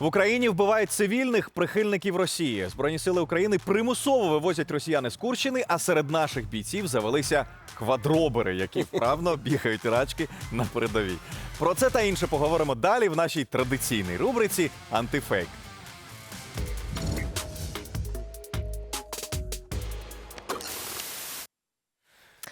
В Україні вбивають цивільних прихильників Росії. Збройні сили України примусово вивозять росіяни з Курщини, а серед наших бійців завелися квадробери, які вправно бігають рачки на передовій. Про це та інше поговоримо далі в нашій традиційній рубриці Антифейк.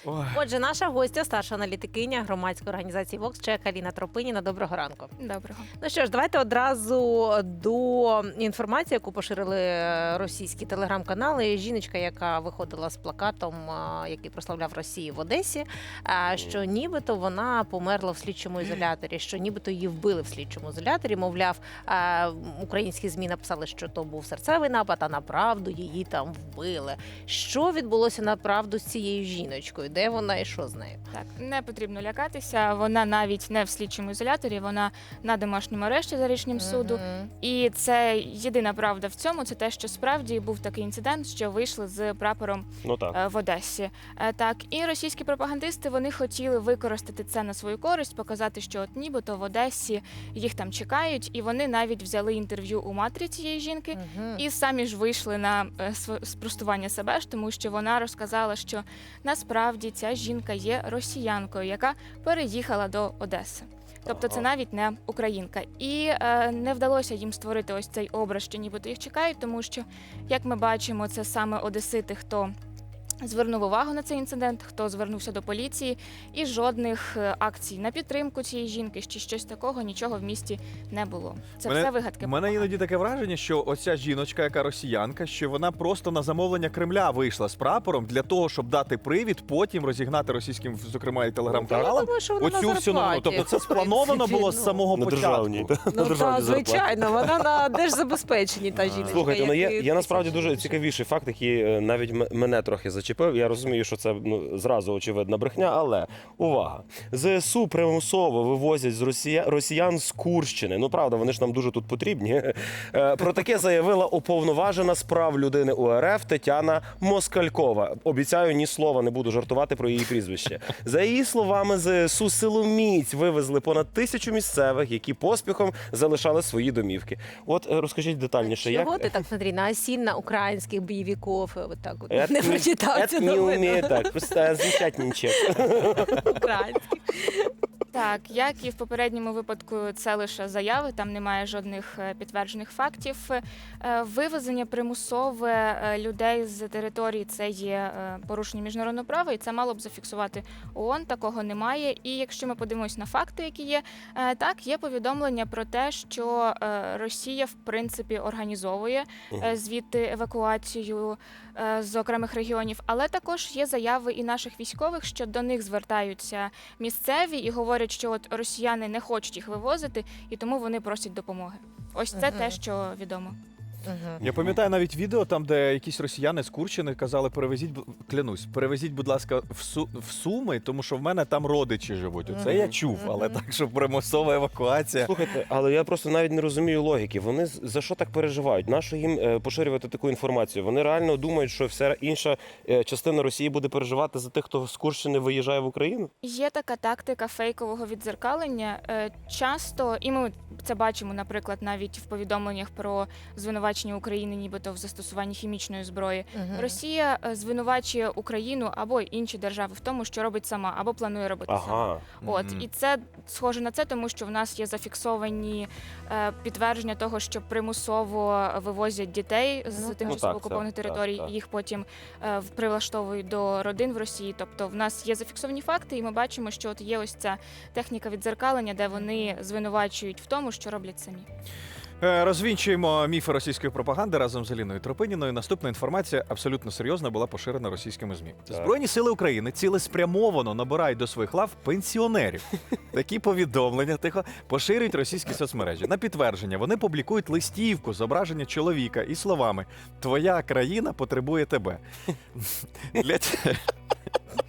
Ой. Отже, наша гостя, старша аналітикиня громадської організації Вокс Чек Аліна Тропиніна. Доброго ранку. Доброго. Ну що ж, давайте одразу до інформації, яку поширили е, російські телеграм-канали. Жіночка, яка виходила з плакатом, е, який прославляв Росію в Одесі, е, що нібито вона померла в слідчому ізоляторі, що нібито її вбили в слідчому ізоляторі. Мовляв, українські змі написали, що то був серцевий напад, а направду її там вбили. Що відбулося направду з цією жіночкою? Де вона і що з нею? Так, не потрібно лякатися. Вона навіть не в слідчому ізоляторі, вона на домашньому арешті за рішенням суду. Мгм. І це єдина правда в цьому. Це те, що справді був такий інцидент, що вийшли з прапором Ну так. е, в Одесі. Е, Так, і російські пропагандисти вони хотіли використати це на свою користь, показати, що от нібито в Одесі їх там чекають, і вони навіть взяли інтерв'ю у матері цієї жінки. Мгм. І самі ж вийшли на е, св- спростування себе ж, тому що вона розказала, що насправді ця жінка є росіянкою, яка переїхала до Одеси. Тобто це навіть не українка. І е, не вдалося їм створити ось цей образ, що нібито їх чекають, тому що, як ми бачимо, це саме одесити, хто звернув увагу на цей інцидент, хто звернувся до поліції, і жодних е, акцій на підтримку цієї жінки, чи щось такого, нічого в місті не було. Це Мене- все вигадки. У мене іноді таке враження, що оця жіночка, яка росіянка, що вона просто на замовлення Кремля вийшла з прапором для того, щоб дати привід, потім розігнати російським, зокрема і телеграм-каналам. що Оцю всю новину. Тобто це сплановано було з самого На початку. на Ну, та, звичайно, вона на держзабезпеченні та жіночка. Слухайте, ну є, є насправді дуже цікавіший факт, який е, навіть мене трохи зачепив. Я розумію, що це ну зразу очевидна брехня, але увага! ЗСУ примусово вивозять з росія... росіян з Курщини. Ну правда, вони ж нам дуже тут потрібні. Е, Про таке заявила уповноважена з прав людини УРФ Тетяна Москалькова. Обіцяю, ні слова не буду жартувати про її прізвище. За її словами, ЗСУ силоміць вивезли понад тисячу місцевих, які поспіхом залишали свої домівки. От е, розкажіть детальніше, як Чого ти так смотри, на осінь на українських бойовиків, от так от не прочитав Это не умею так. Просто замечательничек. Українських. Так, як і в попередньому випадку, це лише заяви, там немає жодних е, підтверджених фактів. Е, Вивезення примусове е, людей з території це є порушення міжнародного права, і це мало б зафіксувати ООН. Такого немає. І якщо ми подивимось на факти, які є, так є повідомлення про те, що Росія в принципі організовує звідти евакуацію з окремих регіонів, але також є заяви і наших військових, що до них звертаються місцеві і говорять, що от росіяни не хочуть їх вивозити, і тому вони просять допомоги. Ось це те, що відомо. Я пам'ятаю навіть відео, там, де якісь росіяни з Курщини казали, перевезіть, бу- клянусь, перевезіть, будь ласка, в, Су, в Суми, тому що в мене там родичі живуть. Оце я чув, але так, що примусова евакуація. Слухайте, але я просто навіть не розумію логіки. Вони з- за що так переживають? Нащо їм е, поширювати таку інформацію? Вони реально думають, що вся інша е, частина Росії буде переживати за тих, хто з Курщини виїжджає в Україну? Є така тактика фейкового віддзеркалення. Е, Часто, і ми це бачимо, наприклад, навіть в повідомленнях про звинувачення України, нібито в застосуванні хімічної зброї. Мгм. Росія е, звинувачує Україну або інші держави в тому, що робить сама, або планує робити сама. От Мгм. і це схоже на це, тому що в нас є зафіксовані е, підтвердження того, що примусово вивозять дітей з Ну, тимчасово Ну, окупованих територій, так, так. і їх потім е, в- прилаштовують до родин в Росії. Тобто, в нас є зафіксовані факти, і ми бачимо, що от є ось ця техніка віддзеркалення, де вони звинувачують в тому, що роблять самі. Е, Розвінчуємо міфи російської пропаганди разом з Аліною Тропиніною. Наступна інформація абсолютно серйозна була поширена російськими змі. Так. Збройні сили України цілеспрямовано набирають до своїх лав пенсіонерів. Такі повідомлення тихо поширюють російські соцмережі. На підтвердження вони публікують листівку зображення чоловіка із словами Твоя країна потребує тебе. Для,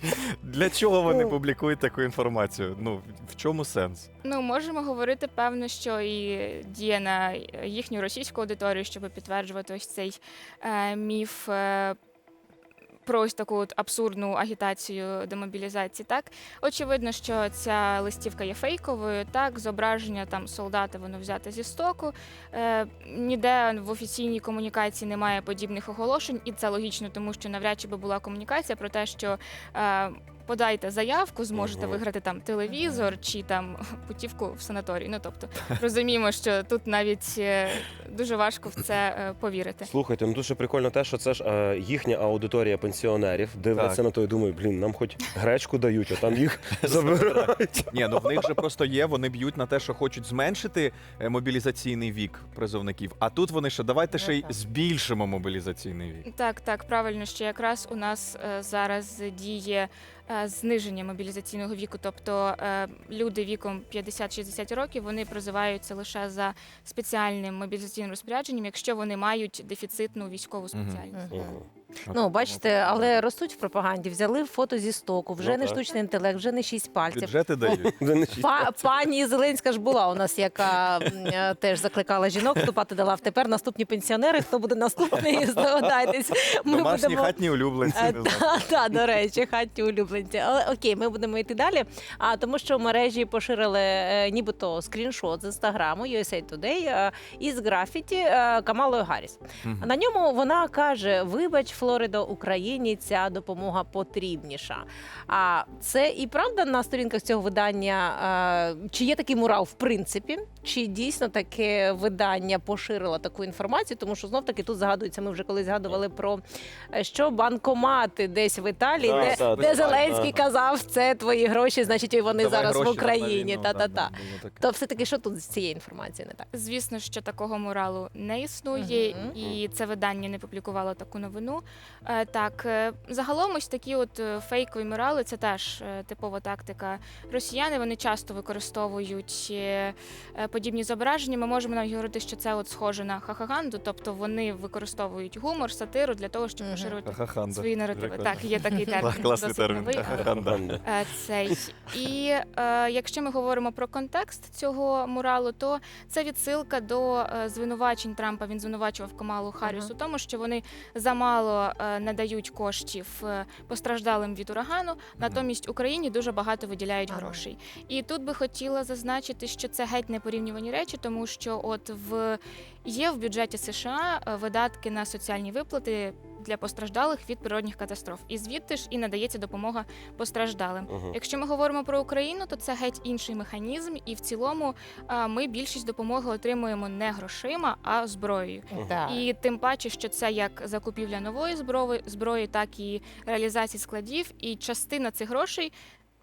Для чого вони публікують таку інформацію? Ну в чому сенс? Ну, можемо говорити, певно, що і діє на їхню російську аудиторію, щоб підтверджувати ось цей е, міф. Е, про ось таку от абсурдну агітацію демобілізації. Так очевидно, що ця листівка є фейковою. Так, зображення там солдата воно взяте зі стоку. Е, ніде в офіційній комунікації немає подібних оголошень, і це логічно, тому що навряд чи би була комунікація про те, що. Е, Подайте заявку, зможете Мгм. виграти там телевізор чи там путівку в санаторій. Ну тобто розуміємо, що тут навіть е, дуже важко в це е, повірити. Слухайте, ну дуже прикольно те, що це ж е, їхня аудиторія пенсіонерів. Дивляться Так. на то і думають, блін, нам хоч гречку дають, а там їх забирають. Ні, ну в них же просто є. Вони б'ють на те, що хочуть зменшити е, мобілізаційний вік призовників. А тут вони ще давайте ще й збільшимо мобілізаційний вік. Так, так, правильно, що якраз у нас е, зараз діє зниження мобілізаційного віку, тобто е, люди віком 50-60 років вони призиваються лише за спеціальним мобілізаційним розпорядженням, якщо вони мають дефіцитну військову спеціальність. Мгм. Ну, бачите, але ростуть в пропаганді, взяли фото зі стоку, вже Ну, не так. штучний інтелект, вже не шість пальців. Бюджети дають. Па- пані Зеленська ж була у нас, яка м, е, теж закликала жінок вступати до лав. Тепер наступні пенсіонери. Хто буде наступний? Здогадайтесь. Ми Домашні будемо. хатні улюбленці. Е, не знаю. Та, та, до речі, хатні улюбленці. Але окей, ми будемо йти далі. А тому, що в мережі поширили е, нібито скріншот з інстаграму USA Today е, із графіті е, Камалою Гарріс. Мгм. На ньому вона каже: Вибач, Флоридо, Україні ця допомога потрібніша. А це і правда на сторінках цього видання. е, Чи є такий мурал в принципі? Чи дійсно таке видання поширило таку інформацію? Тому що знов таки тут згадується, ми вже колись згадували про е, що банкомати десь в Італії, Так, де, так, де так, Зеленський так. казав, це твої гроші, значить і вони зараз в Україні. Та да, та та. То все таки, що тут з цієї інформації не так? Звісно, що такого моралу не існує, Мгм. і це видання не публікувало таку новину. Е, Так, е, загалом ось такі от е, фейкові морали це теж типова тактика. Росіяни вони часто використовують подібні зображення. Ми можемо навіть говорити, що це от схоже на хахаганду, тобто вони використовують гумор, сатиру для того, щоб поширювати Хаханда. свої наративи. Прикольно. Так, є такий термін. Класний термін. Хаханда. Цей і е, якщо ми говоримо про контекст цього муралу, то це відсилка до звинувачень Трампа. Він звинувачував Камалу Харріс Ага. у тому, що вони замало е, надають коштів е, постраждалим від урагану, натомість Україні дуже багато виділяють грошей. І тут би хотіла зазначити, що це геть непорівнювані речі, тому що от в є в бюджеті США е, видатки на соціальні виплати для постраждалих від природних катастроф, і звідти ж і надається допомога постраждалим. Угу. Якщо ми говоримо про Україну, то це геть інший механізм, і в цілому а, ми більшість допомоги отримуємо не грошима, а зброєю. Угу. І тим паче, що це як закупівля нової зброї, зброї, так і реалізації складів, і частина цих грошей.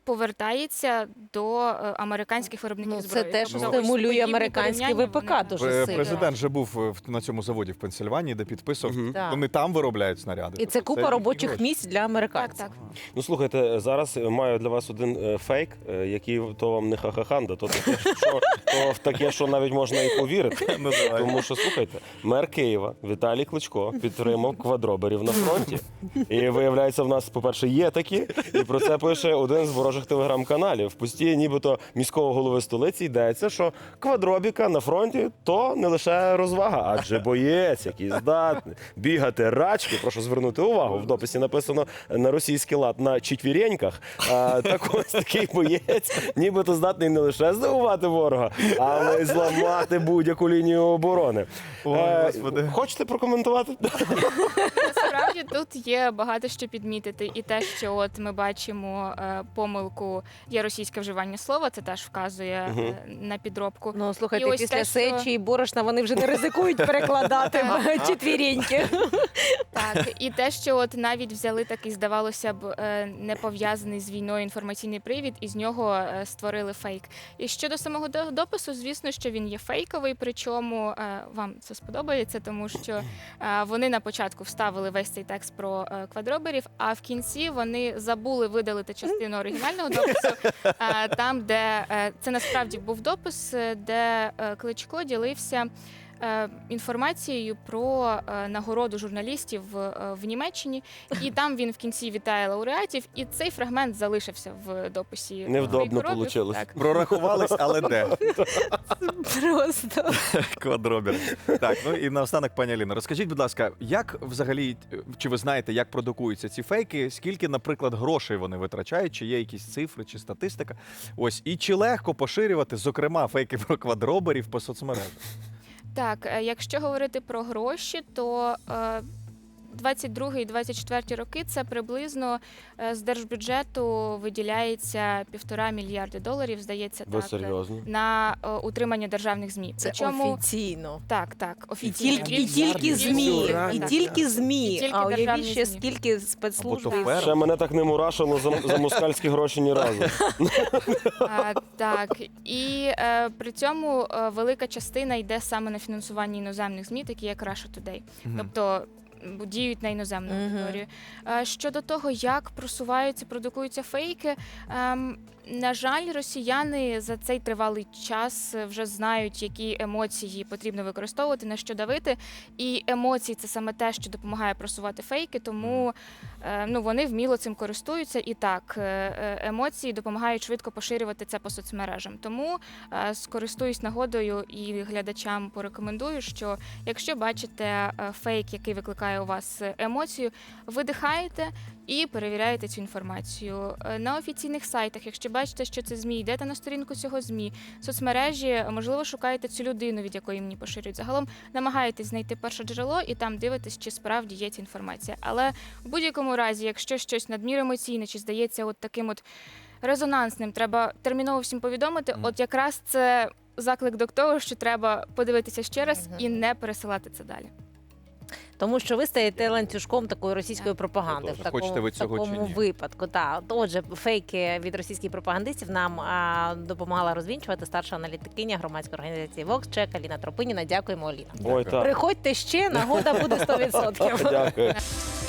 Повертається до е, американських виробників Ну, це зброї. теж Тобто ось стимулює подібні американський порівняння, ВПК вони- дуже Пре- сильно. Президент же був е, в- на цьому заводі в Пенсильванії, де підписував. Мгм. Так. Вони там виробляють снаряди. І це Тобто купа їхні робочих гроші. місць для Так, американців. так. Ну слухайте, зараз маю для вас один е, фейк, е, який то вам не хахаханда, то таке, що, то в таке, що навіть можна і повірити. Ну, давай. Тому що слухайте, мер Києва Віталій Кличко підтримав квадроберів на фронті. І виявляється, в нас, по-перше, є такі, і про це пише один з ворожих телеграм-каналів. В пості, нібито міського голови столиці йдеться, що квадробіка на фронті то не лише розвага, адже боєць, який здатний бігати рачки. Прошу звернути увагу. В дописі написано на російський лад на четвіреньках. Так ось такий боєць, нібито здатний не лише здивувати ворога, але й зламати будь-яку лінію оборони. Ой, Е, Господи. Хочете прокоментувати? Насправді тут є багато що підмітити, і те, що от ми бачимо е, помилку, є російське вживання слова, це теж вказує Мгм. е, на підробку. Ну слухайте, І ось після те, що- сечі і борошна вони вже не ризикують перекладати в четвіріньки. Так, і те, що от навіть взяли такий, здавалося б, е, не пов'язаний з війною інформаційний привід, і з нього е, створили фейк. І щодо самого до- допису, звісно, що він є фейковий, причому е, вам це сподобається, тому що е, вони на початку вставили весь цей текст про е, квадроберів, а в кінці вони забули видалити частину оригінального допису, е, там, де е, це насправді був допис, е, де Кличко ділився. Е, інформацією про е, нагороду журналістів е, в Німеччині, і там він в кінці вітає лауреатів, і цей фрагмент залишився в дописі. Невдобно. Так. Прорахувались, але де? Просто Квадробір. Так, ну і наостанок, пані Аліно, розкажіть, будь ласка, як взагалі, чи ви знаєте, як продукуються ці фейки? Скільки, наприклад, грошей вони витрачають? Чи є якісь цифри чи статистика? Ось і чи легко поширювати, зокрема, фейки про квадроберів по соцмережах? Так, е, якщо говорити про гроші, то е, 22 і 24 роки це приблизно е, з держбюджету виділяється півтора мільярди доларів, здається, Ви так. серйозно? на е, утримання державних змі. це Причому офіційно. так, так, І офіційно. тільки, і тільки ЗМІ, і тільки ЗМІ. І тільки А уявіть ще ЗМІ. скільки спецслужб. Ще мене так не мурашило за, за москальські гроші ні разу. А, так, і е, при цьому велика частина йде саме на фінансування іноземних ЗМІ, такі як Russia Today. Тобто діють на іноземну аудиторію. Е, Щодо того, як просуваються, продукуються фейки. На жаль, росіяни за цей тривалий час вже знають, які емоції потрібно використовувати, на що давити. І емоції це саме те, що допомагає просувати фейки, тому е, ну, вони вміло цим користуються. І так, е, е, емоції допомагають швидко поширювати це по соцмережам. Тому скористуюсь нагодою і глядачам порекомендую, що якщо бачите фейк, який викликає у вас емоцію, видихаєте і перевіряєте цю інформацію Е, на офіційних сайтах. Якщо бачите, що це змі, йдете на сторінку цього змі, соцмережі, е, можливо, шукаєте цю людину, від якої мені поширюють. Загалом намагаєтесь знайти перше джерело і там дивитесь, чи справді є ця інформація. Але в будь-якому разі, якщо щось надмір емоційне чи здається, от таким от резонансним, треба терміново всім повідомити. Мгм. От якраз це заклик до того, що треба подивитися ще раз і не пересилати це далі. Тому що ви стаєте ланцюжком такої російської пропаганди в такому, хочете ви в такому чи ні? випадку. Та отже, фейки від російських пропагандистів нам а, допомагала розвінчувати старша аналітикиня громадської організації Vox Чек Аліна Тропиніна. Дякуємо, Аліна. Ой, так. Приходьте ще, нагода буде 100%. Дякую.